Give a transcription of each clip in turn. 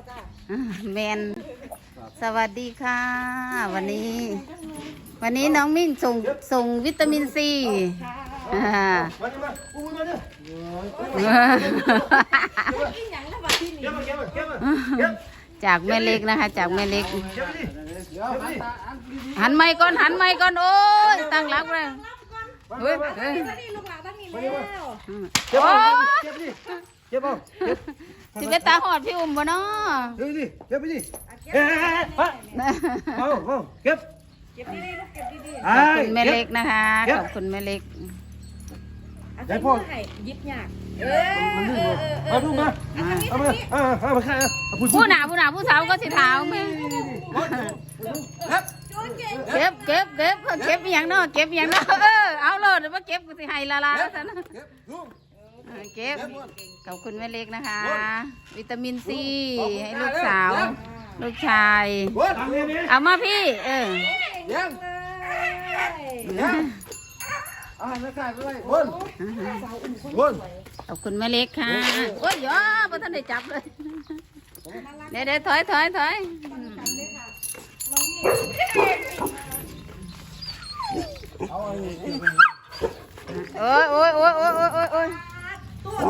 บ่จ้าอ่าแมนสวัสดีค่ะ วันนี้ วันนี้น้องมิ่งส่งส่งวิตามินซีอ่ามาดิมาอู้มาดิอีหยังละบัดที่นี่เก็บมาเก็บมาเก็บมาเก็บจากแม่เล็กนะคะ จากแม่เล็ก เก็บดิเก็บดิหันไม้ก่อนหันไม้ก่อนโอ้ยตั้งหลักเลยเฮ้ยเฮ้ย นี่ลูกหลานตั้งนี่แล้ว เก็บโอ้มายเก็บดิเก็บเอาเก็บ สิเป็นตาหอดพี่อุ้มบ่เนาะเฮ้ยดิเก็บไปดิเฮ้ยเอาเอาเก็บเก็บดีๆลูกเก็บดีขอบคุณแม่เล็กนะคะ ขอบคุณแม่เล็กๆเอาใส่มือให้ยิบยากเออเออเออเอมาอดูมาเอาทางนี้เอาทางนี้มาเอาเอามาข้าเอาผู้ผู้หนาผู้หนาผู้สาวก็สิถามแม่ครับโอ้ยเก่งเก็บเก็บเก็บเก็บอหย่างเนาะเก็บอหย่างเนาะเออเอาเลยเดี๋ยวมาเก็บกูสิให้ละลาแล้วซั่น เก็บดูเออเก็บขอบคุณแม่เล็กนะคะ วิตามินซีให้ลูกสาว ลูกชายบนทำนี่เอามาพี่ เออยังเลยยังอ่าแล้วข้าไปไว้บนบนขอบคุณแม่เล็กค่ะ โอ้ยย่อพระท่านได้จับเลย เดี๋ยวเดี๋ยวถอยถอยถอยเอาอันนี้โอ้ยโอ้ยโอ้ยโอ้ยโอ้ย โอ้ย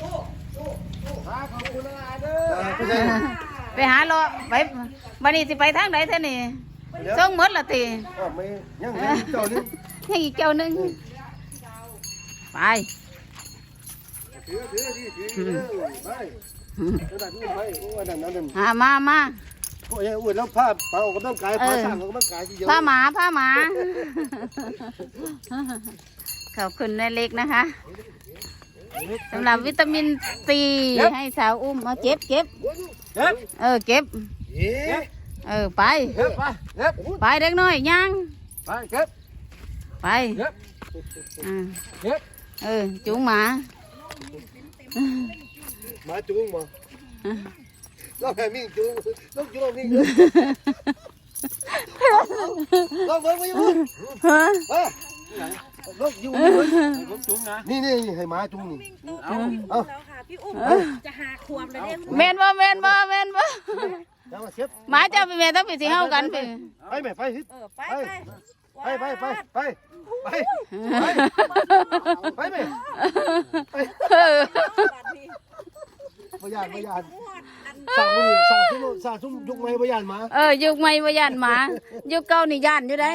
โอ้ยมาขอบคุณหลายเด้อไปหารอไปวันนี้สิไปทางไหนเท่านี่ส่งหมดละตีก็ไม่ยังยังเจ้านี่ยังอีกเจ้าหนึงไปถือถือถือถือไปกระดาษนี่ไปโอ้ยนั่นนั่นหามามาโอ้ยอ้วนแล้วผ้าผ้าออกกำลังกายผ้าสร้างออกกำลังกายทีเดียวผ้าหมาผ้าหมาขอบคุณแม่เล็กนะคะ สำหรับวิตามินซีให้สาวอุ้มเอาเก็บเก็บเก็บเออเก็บเอ๊ะเออไปเก็บไปเก็บไปเด็กน้อยย่างไปเก็บไปเก็บอ่าเก็บเออจูงหมามาจุงมาต้องให้มิ่งจุงต้องจุงมิ่งต้องเบิ้งไปยังไง ฮะเฮ้ยต้องอยู่ผมจุงนะนี่นี่ให้มาจุงนี่เอาเอาแล้วค่ะ พี่อุ้มจะหาขวบเลยเนี่ยแมนบ่แมนบ่แมนบ่แล้วมาเก็บหมาเจ้าไปแม่ต้องไปสิเฮากันไปไปไหมไปเออไปไปไปไปไปไปไปไปไหมไปเออพยานพยาน สามุ่สาทุ่มสาทุ่มยุกไม้พยานมาเออยุคใหม่บ่ย่านหมายุคเก่านี่ย่านอยู่เด้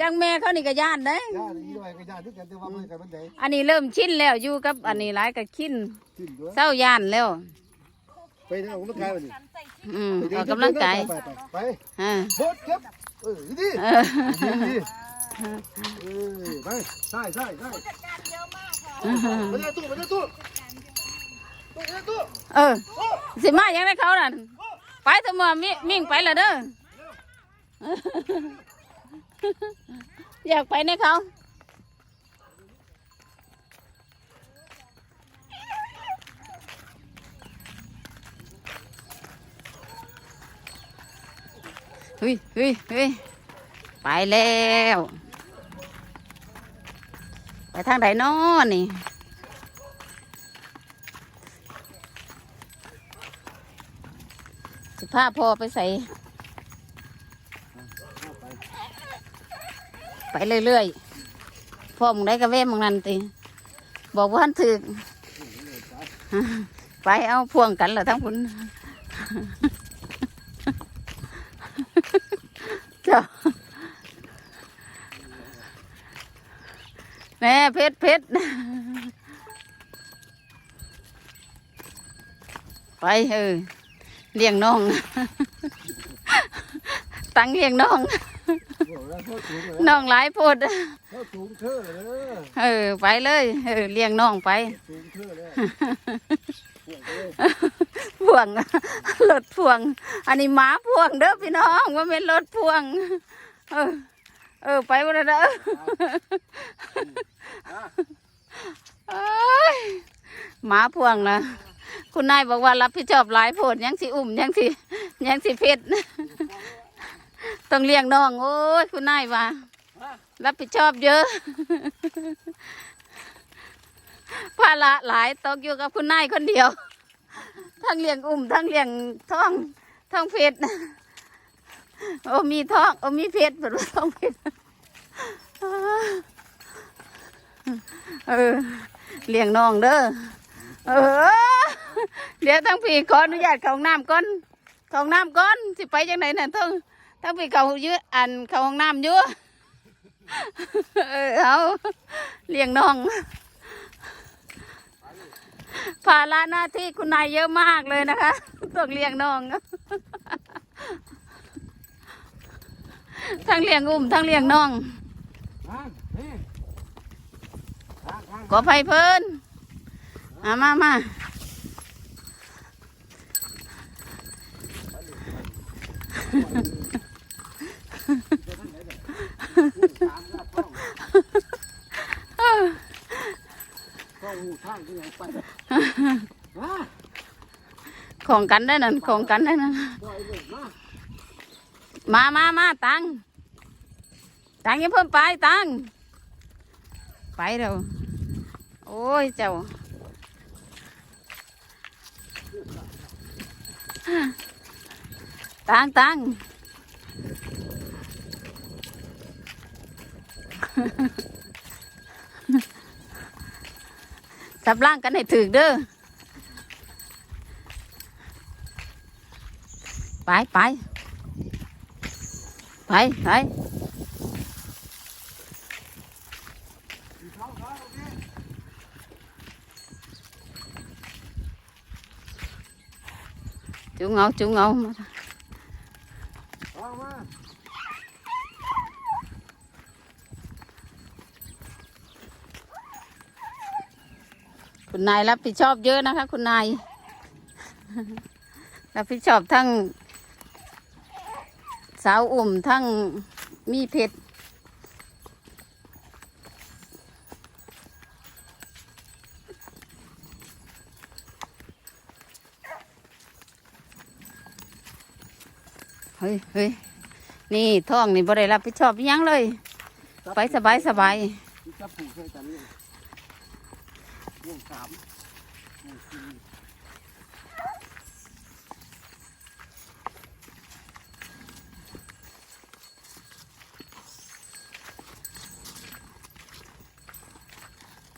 จังแม่เขานี่ก็ย่านเด้ญาติอีด้วยก็ญาติด้วยกันแต่ว่าไม่กันมันไหนอันนี้เริ่มชินแล้วอยู่กับอันนี้หลายก็ชินขึ้นด้วยเศร้าย่านแล้ว ไปทางกำลังกายไปดิอืมออกกำลังกายไปไปไปอ่าบดเก็บเออดีเออดีดีเออไปใช่ใช่ใช่ไปได้ตู้ไปได้ตู้ตู้ไปได้ตู้เออ สิมาอย่างไรเขาน่ะไปเถอะมามิมิ่งไปละเด้ออยากไปในเขาเฮ้ยเฮ้ยเฮ้ยไปแล้ว ไปทางไหนน้อนี่ สิพาพ่อไปใส่ ไปเรื่อยๆ พ่อมึงได้กระเว้มึงนั่นติ บอกว่าท่านถึก ไปเอาพ่วงกันเหรอทั้งคุณเจ้าแม่เพชรเพชรไปเออ เลี้ยงน้อง ตังเลี้ยงน้องน้องหลายโพดเอเลยเอไปเลยเออเลี้ยงน้องไปสูงเธอเลยพวงรถพวง อันนี้หมาพวงเด้อพี่น้องว่าเป็นรถพวง เออ เออ ไปวันเด้อเอ้ยหมาพวงนะ คุณนายบอกว่ารับผิดชอบหลายโพดยังสิอุ่มยังสิยังสิเพชรต้องเลี้ยงน้อง โอ้ยคุณนายว่ารับผิดชอบเยอะภาระหลายตกอยู่กับคุณนายคนเดียว ทั้งเลี้ยงอุ้มทั้งเลี้ยงท้องท้องเพชรโอ้มีท้องโอ้มีเพชรเปิดว่าท้องเพชรเออเลี้ยงน้องเด้อเออ เดี๋ยวทั้งพี่ขออนุญาตเข้าห้องน้ำก่อนเข้าห้องน้ำก่อนสิไปจังไหนน่ะทั้งทั้งพี่เขาเยอะอันเข้าห้องน้ำเยอะเออเอาเลี้ยงน้องภาระหน้าที่คุณนายเยอะมากเลยนะคะต้องเลี้ยงน้องทั้งเลี้ยงอุ้มทั้งเลี้ยงน้องมานี่ทางทางขอไฟเพิ่นมามามา ตามกับพ่อพ่อหูทางที่ไหนไปมา ของกันได้นั่นของกันได้นั่นมามามาตัง ตังยังเพิ่มไปตัง ไปเร็วโอ้ยเจ้า ตังตังสับล่างกันให้ถึกเด้อไปไปไปไปจุงเอาจุงเอามาเอา คุณนายรับผิดชอบเยอะนะคะ คุณนาย รับผิดชอบทั้ง สาวอุ่มทั้งมีเพชรเฮ้ยเฮ้ยนี่ท้องนี่บ่ได้รับผิดชอบยังเลย ไปสบายสบาย ที่จะผูกให้กันนี่ วงสามวงสี่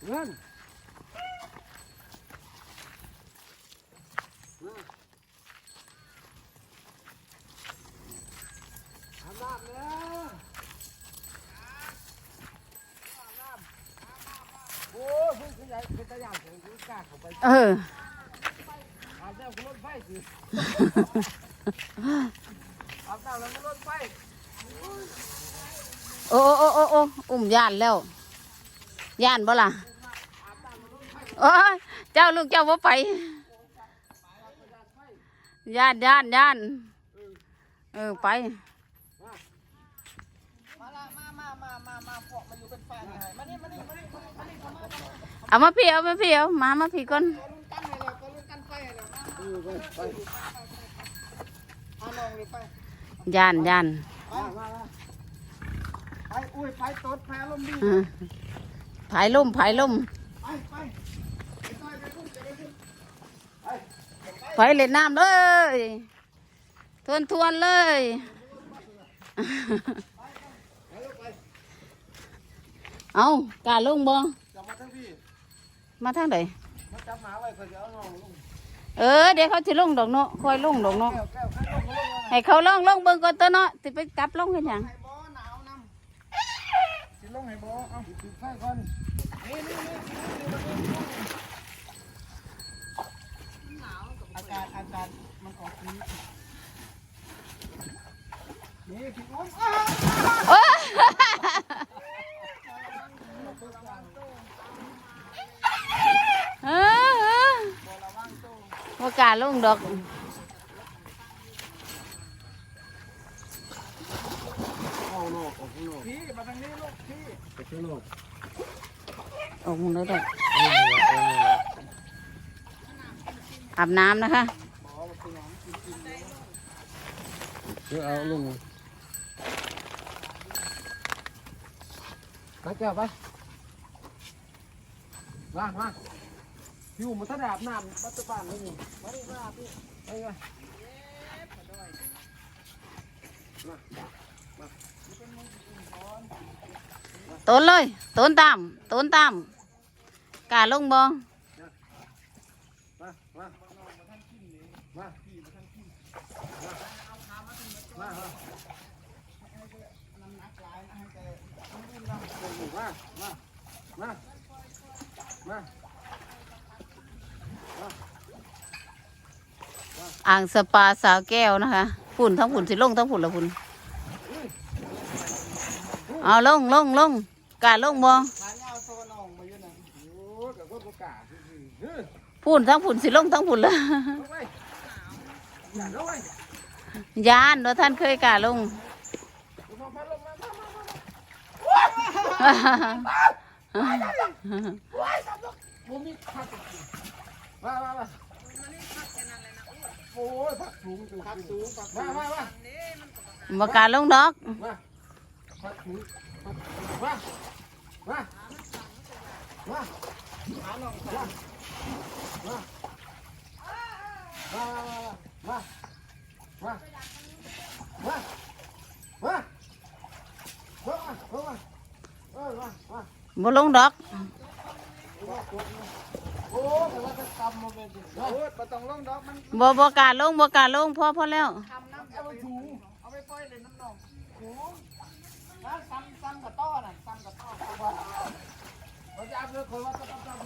เงิน ทำน้ำเนี่ยโอ้ยเพิ่งขยายเป็นตะยานของคุณกล้า เอออาบน้ำกับรถไฟสิอาบน้ำแล้วก็รถไฟโอ้โอ้โอ้โอ้อุ้มย่านแล้วย่านบ่ล่ะโอ้ยเจ้าลูกเจ้าบ่ไปย่านย่านย่านเออไป มามามามามาเพาะมาอยู่เป็นแฟนไงมานี่มานี่มานี่มานี่มานี่มานี่เอามาพี่เอามาพี่เอามามาพี่ก่อนก็ลุ้นกันให้เลยก็ลุ้นกันไฟให้เลยมาไปไปเอาลงเลยไปย่านย่านมามามาไปอุ้ยไปตดแพ้ลมดีอืมผายล่มผายล่มไปไปไปต่อยไปพุ่งจะไปพุ่งไปไปเล่นน้ำเลย ทวนทวนๆเลย ไปลูกไป เอากล้าลงบ่จับมาทั้งพี่มาทางไหนมาจับหมาไว้คนเดียเอาน้องลงเออเดี๋ยวเขาจะลงดอกเนาะคอยลงดอกเนาะแก้วแก้วข้างลงลงเลยให้เขาลองลองเบิ่งก่อนตัวเนาะสิไปกลับลงกันยังให้บ่หนาวนำสิลงให้บ่เอาปิดไฟก่อนนี่นี่นี่อากาศอากาศมันออกนี้นี่พี่อ้อม โอ้ยเออเออบ่ กล้าลงดอกเข้านอกออกข้างนอกพี่มาทางนี้ลูกพี่ไปข้อกออกมึงเลยอาบน้ำนะคะเดี๋ยวเอาลงไปแก้วไปมามา อยู่มาถ้าดาบน้ำปัจจุบันเลยนี่มาดิมาพี่ไปไงต้นเลยต้นตามต้นตามกาลงบ่มามามามามามามามามา อ่างสปาสาวแก้วนะคะฝุ่นทั้งฝุ่นสิลงทั้งฝุ่นละฝุ่นเอาลงลงลงกาลงบ่ขายาวตัวนองฝุ่นทั้งฝุ่นสิลงทั้งฝุ่นละยานว่าท่านเคยกล้าลงลงมา ลงมามามาผมมีผักมามามาโอ้ยผักสูงผักสูงมามามาบ่กล้าลงดอกมาผักสูงมามามาหาน้องมามามามามามามามามามามาเออมามาบ่ลงดอก บ่บ่กาลงบ่กาลงพ่อพ่อแล้วซ้ำกับต้อน่ะซ้ำกับต้อเขาจะเอาเรื่องคนว่าจะต้อง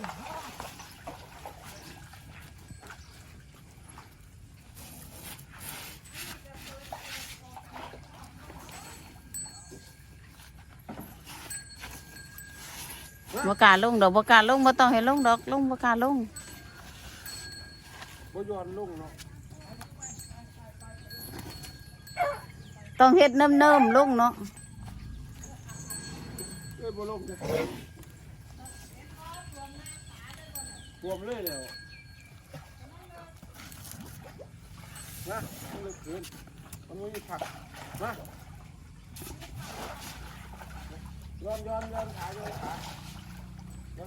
บ่กล้าลงดอกบ่กล้าลงบ่ต้องให้ลงดอกลงบ่กล้าลงบ่ย้อนลงเนาะต้องเฮ็ดเนิ่มๆลงเนาะเอ้ยบ่ลงจะรวมเลยแล้วนะมันเลยคืนมันไม่มีผักนะย้อนย้อนย้อนขาย้อนขา บ่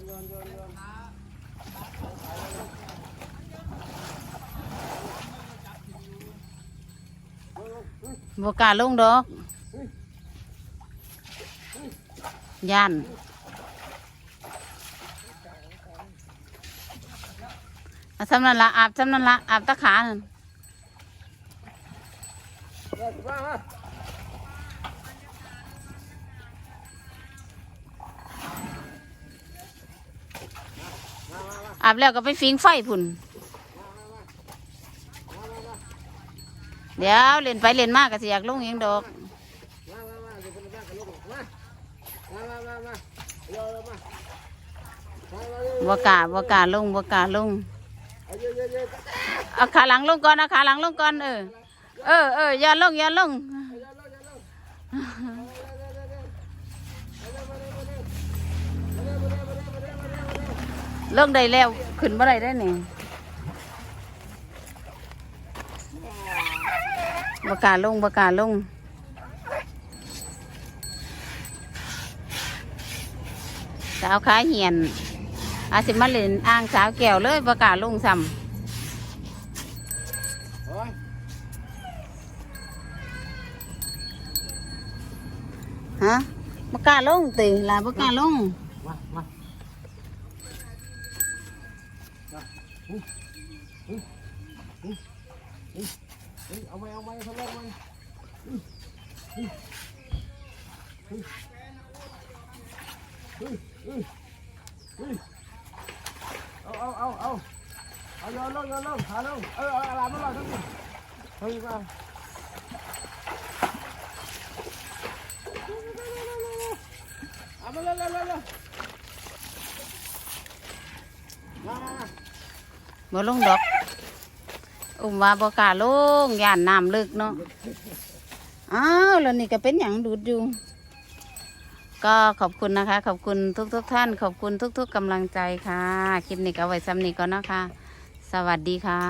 กล้าลงดอกย่านเอาสำนั่นละอาบสำนั่นละอาบตะขานั่น อาบแล้วก็ไปฟิงไฟพุ่น เดี๋ยวเล่นไปเล่นมากก็สิอยากลงเองดอกมามามาเดี๋ยวกาบ่กาบ่กล้งบ่กาลงเอาเอะเยอะเยอะเอาขาหลังลงก่อนเอาขาหลังลงก่อนเออ เออเอออย่าลงอย่าลง เรื่องใดแล้วขึ้นเมื่อไรได้เนี่ยประกาศลงประกาศลงสาวขาเหียน อาสิมาเลินอ้างสาวแก้วเลยประกาศลงซ้ำฮะประกาศลงตีลาประกาศลงมา đi đi đi đi đi ông bay ông bay sao lên ông bay đi đi đi đi đi đi ô ô ô ô ô vô luôn vô luôn thả luôn ơ ờ, làm nó rồi đúng rồi thôi Vamos, vamos, vamos, vamos. บ่ลงดอก อุ้มว่าบ่กล้าลงย่านน้ำลึกเนาะอ้าวแล้วนี่ก็เป็นอย่างดูดอยู่ก็ขอบคุณนะคะ ขอบคุณทุกๆทท่าน ขอบคุณทุก ๆกำลังใจค่ะ คลิปนี้ก็ไว้ซ้ำนี้ก่อนนะคะ สวัสดีค่ะ